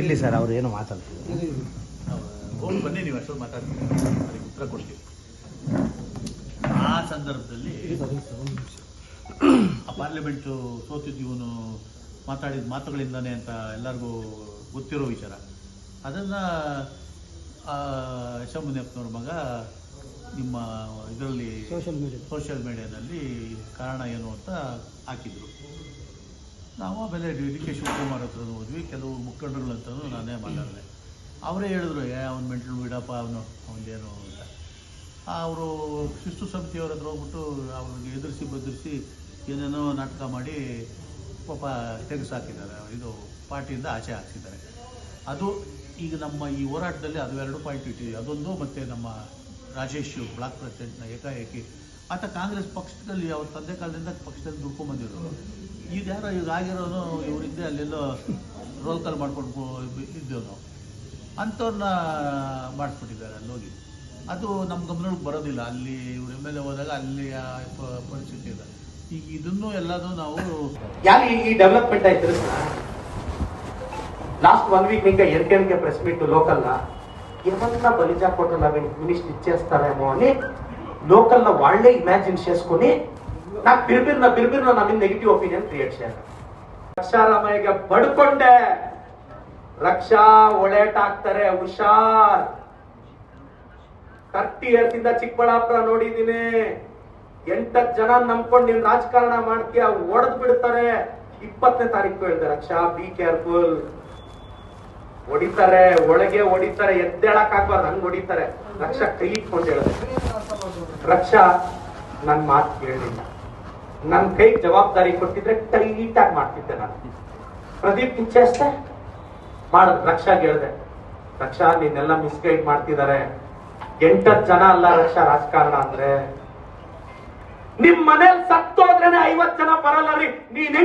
ಇಲ್ಲಿ ಸರ್ ಅವ್ರು ಏನು ಮಾತಾಡ್ತೀವಿ ಹೋಗಿ ಬನ್ನಿ ನೀವು ಅಷ್ಟೊಂದು ಮಾತಾಡ್ತೀವಿ ಅದಕ್ಕೆ ಉತ್ತರ ಕೊಡ್ತೀವಿ ಆ ಸಂದರ್ಭದಲ್ಲಿ ಆ ಪಾರ್ಲಿಮೆಂಟು ಸೋತಿದ್ದು ಇವನು ಮಾತಾಡಿದ ಮಾತುಗಳಿಂದಾನೆ ಅಂತ ಎಲ್ಲರಿಗೂ ಗೊತ್ತಿರೋ ವಿಚಾರ. ಅದನ್ನು ಯಶಮುನಿಯಪ್ಪನವ್ರ ಮಗ ನಿಮ್ಮ ಇದರಲ್ಲಿ ಸೋಷಿಯಲ್ ಮೀಡಿಯಾ ಸೋಷಿಯಲ್ ಮೀಡಿಯಾದಲ್ಲಿ ಕಾರಣ ಏನು ಅಂತ ಹಾಕಿದ್ರು. ನಾವು ಆಮೇಲೆ ಡಿ ಕೆ ಶಿವಕುಮಾರ್ ಹತ್ರ ಹೋದ್ವಿ. ಕೆಲವು ಮುಖಂಡರುಗಳಂತೂ ನಾನೇ ಮಾತಾಡಿದೆ. ಅವರೇ ಹೇಳಿದ್ರು, ಏ, ಅವ್ನು ಮೆಂಟಲ್ ಬಿಡಪ್ಪ ಅವನು ಅವನೇನು ಅಂತ. ಅವರು ಶಿಸ್ತು ಸಮಿತಿಯವ್ರ ಹತ್ರ ಹೋಗ್ಬಿಟ್ಟು ಅವ್ರಿಗೆ ಎದುರಿಸಿ ಬದುರಿಸಿ ಏನೇನೋ ನಾಟಕ ಮಾಡಿ ಪಾಪ ತೆಗೆಸಾಕಿದ್ದಾರೆ ಇದು ಪಾರ್ಟಿಯಿಂದ ಆಚೆ ಹಾಕ್ಸಿದ್ದಾರೆ. ಅದು ಈಗ ನಮ್ಮ ಈ ಹೋರಾಟದಲ್ಲಿ ಅದು ಎರಡು ಪಾಯಿಂಟ್ ಇಟ್ಟಿದ್ವಿ ಅದೊಂದು ಮತ್ತು ನಮ್ಮ ರಾಜೇಶ್ ಬ್ಲಾಕ್ ಪ್ರೆಸಿಡೆಂಟ್ನ ಏಕಾಏಕಿ ಆತ ಕಾಂಗ್ರೆಸ್ ಪಕ್ಷದಲ್ಲಿ ಅವ್ರ ತಂದೆ ಕಾಲದಿಂದ ಪಕ್ಷದಲ್ಲಿ ದುಡ್ಕೊಂಡ್ಬಂದಿರೋರು ಈಗ ಯಾರೋ ಈಗ ಆಗಿರೋನು ಇವರಿದ್ದೆ ಅಲ್ಲೆಲ್ಲೋ ರೋಲ್ ಕಾಲ್ ಮಾಡ್ಕೊಂಡು ಇದ್ದೇವೆ ನಾವು ಅಂಥವ್ರನ್ನ ಮಾಡಿಸ್ಬಿಟ್ಟಿದ್ದಾರೆ ಅಲ್ಲಿ ಹೋಗಿ. ಅದು ನಮ್ಮ ಗಮನಕ್ಕೆ ಬರೋದಿಲ್ಲ. ಅಲ್ಲಿ ಇವ್ರ ಎಂ ಎಲ್ ಎ ಹೋದಾಗ ಅಲ್ಲಿ ಪರಿಸ್ಥಿತಿ ಇದೆ. ಈಗ ಇದನ್ನು ಎಲ್ಲಾನು ನಾವು ಯಾರು ಈ ಡೆವಲಪ್ಮೆಂಟ್ ಆಯ್ತು? ಲಾಸ್ಟ್ ಒನ್ ವೀಕ್ ನಿಂಗೆ ಎರಡು ಪ್ರೆಸ್ ಮೀಟ್ ಲೋಕಲ್ನ ಇವನ್ನ ಬಲಿಜಾ ಕೊಟ್ಟಲ್ಲ ಮಿನಿಸ್ಟ್ ಅನ್ನೋ ಅಲ್ಲಿ లోకల్ వాళ్ళే ఇమాజిన్ చేసుకుని నాకు బిర్బిర్న బిర్బిర్న నా మీద నెగిటివ్ ఒపీనియన్ క్రియేట్ చేయాలి ರಕ್ಷಾರಾಮಯ್ಯಗೆ ಬಡ್ಕೊಂಡೆ ರಕ್ಷಾ ಒಳೇಟ್ ಹಾಕ್ತಾರೆ ಹುಷಾರ್ ತರ್ಟಿ ಇಯರ್ಸ್ ಇಂದ ಚಿಕ್ಕಬಳ್ಳಾಪುರ ನೋಡಿದೀನಿ ಎಂಟತ್ತು ಜನ ನಂಬ್ಕೊಂಡು ನೀನ್ ರಾಜಕಾರಣ ಮಾಡ್ತೀಯ ಒಡೆದ್ ಬಿಡ್ತಾರೆ ಇಪ್ಪತ್ತನೇ ತಾರೀಕು ಹೇಳಿದೆ ರಕ್ಷಾ ಬಿ ಕೇರ್ಫುಲ್ ಹೊಡಿತಾರೆ, ಒಳಗೆ ಹೊಡಿತಾರೆ, ಎದ್ದೇಳಕ್ ಆಗ್ಬಾರ್ದು, ಹಂಗ್ ಹೊಡಿತಾರೆ. ರಕ್ಷಾ ಕೈ ಇಟ್ಕೊಂಡು ಹೇಳಿದೆ. ರಕ್ಷಾ, ನನ್ ಮಾತು ಕೇಳಲಿಲ್ಲ ನನ್ ಕೈ ಜವಾಬ್ದಾರಿ ಕೊಟ್ಟಿದ್ರೆ ಟೈಟ್ ಆಗಿ ಮಾಡ್ತಿದ್ದೆ ನಾನು. ಪ್ರದೀಪ್ ಇಚ್ಛೆಷ್ಟೇ ಮಾಡದ್ ರಕ್ಷಾ ಹೇಳ್ದೆ. ರಕ್ಷಾ, ನೀನೆಲ್ಲ ಮಿಸ್ಗೈಡ್ ಮಾಡ್ತಿದ್ದಾರೆ ಎಂಟತ್ ಜನ ಅಲ್ಲ ರಕ್ಷಾ ರಾಜಕಾರಣ ಅಂದ್ರೆ. ನಿಮ್ ಮನೇಲಿ ಸತ್ತೋದ್ರೇನೆ ಐವತ್ ಜನ ಬರಲ್ಲ ರೀ. ನೀನ್